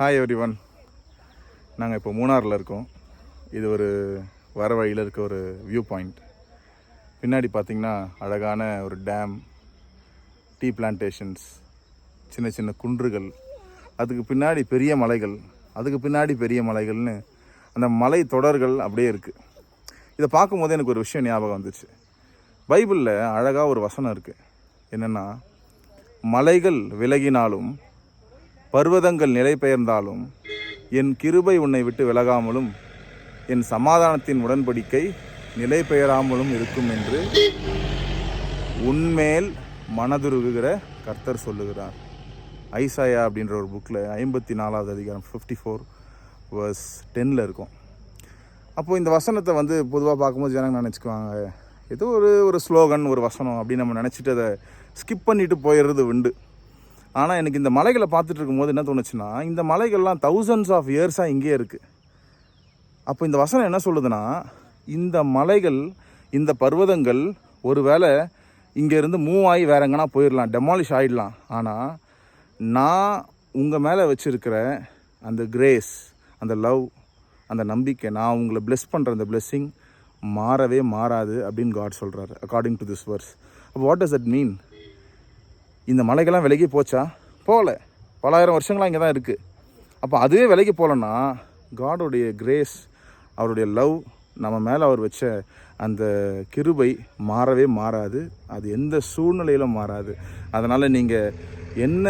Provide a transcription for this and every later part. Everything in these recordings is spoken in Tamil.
ஹாய் எவ்ரி ஒன் நாங்கள் இப்போ மூணாரில் இருக்கோம். இது ஒரு வர வழியில் இருக்க ஒரு வியூ பாயிண்ட் பின்னாடி பார்த்திங்கன்னா அழகான ஒரு டேம் டீ பிளான்டேஷன்ஸ் சின்ன சின்ன குன்றுகள் அதுக்கு பின்னாடி பெரிய மலைகள் அதுக்கு பின்னாடி பெரிய மலைகள்னு அந்த மலை தொடர்கள் அப்படியே இருக்குது இதை பார்க்கும்போது எனக்கு ஒரு விஷயம் ஞாபகம் வந்துச்சு. பைபிளில் அழகாக ஒரு வசனம் இருக்குது என்னென்னா மலைகள் விலகினாலும் பர்வதங்கள் நிலை பெயர்ந்தாலும் என் கிருபை உன்னை விட்டு விலகாமலும் என் சமாதானத்தின் உடன்படிக்கை நிலை பெயராமலும் இருக்கும் என்று உன்மேல் மனதுருகுகிற கர்த்தர் சொல்லுகிறார். ஐசாயா அப்படின்ற ஒரு புக்கில் ஐம்பத்தி நாலாவது அதிகாரம் ஃபிஃப்டி ஃபோர் வர்ஸ் டென்னில் இருக்கும். அப்போது இந்த வசனத்தை வந்து பொதுவாக பார்க்கும்போது ஜனங்க நினச்சிக்குவாங்க? ஏதோ ஒரு ஒரு ஸ்லோகன் ஒரு வசனம் அப்படின்னு நம்ம நினச்சிட்டு அதை ஸ்கிப் பண்ணிட்டு போயிடுறது உண்டு. ஆனால் எனக்கு இந்த மலைகளை பார்த்துட்டு இருக்கும்போது என்ன தோணுச்சுன்னா இந்த மலைகள்லாம் தௌசண்ட்ஸ் ஆஃப் இயர்ஸாக இங்கே இருக்குது அப்போ இந்த வசனம் என்ன சொல்லுதுன்னா இந்த மலைகள் இந்த பர்வதங்கள் ஒருவேளை இங்கேருந்து மூவ் ஆகி வேற எங்கன்னா போயிடலாம் டெமாலிஷ் ஆகிடலாம் ஆனால் நான் உங்கள் மேலே வச்சுருக்கிற அந்த கிரேஸ் அந்த லவ் அந்த நம்பிக்கை நான் உங்களை பிளெஸ் பண்ணுற அந்த பிளெஸ்ஸிங் மாறவே மாறாது அப்படின்னு காட் சொல்கிறாரு அக்கார்டிங் டு திஸ் வர்ஸ் அப்போ வாட் டஸ் தட் மீன் இந்த மலைகள்லாம் விலகி போச்சா? போகல. பலாயிரம் வருஷங்களாக இங்கே தான் இருக்குது அப்போ அதுவே விலகி போகலன்னா காடோடைய கிரேஸ் அவருடைய லவ் நம்ம மேலே அவர் வச்ச அந்த கிருபை மாறவே மாறாது. அது எந்த சூழ்நிலையிலும் மாறாது. அதனால் நீங்கள் என்ன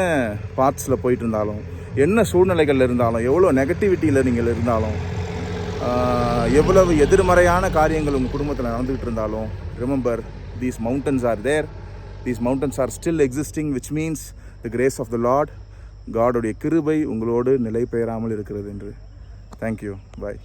பார்ட்ஸில் போயிட்டு இருந்தாலும் என்ன சூழ்நிலைகள் இருந்தாலும் எவ்வளோ நெகட்டிவிட்டியில் நீங்கள் இருந்தாலும் எவ்வளவு எதிர்மறையான காரியங்கள் உங்கள் குடும்பத்தில் நடந்துக்கிட்டு இருந்தாலும் remember these mountains are there these mountains are still existing which means the grace of the Lord காடுடைய கிருபை உங்களோடு நிலை பெயராமல் இருக்கிறது என்று. Thank you bye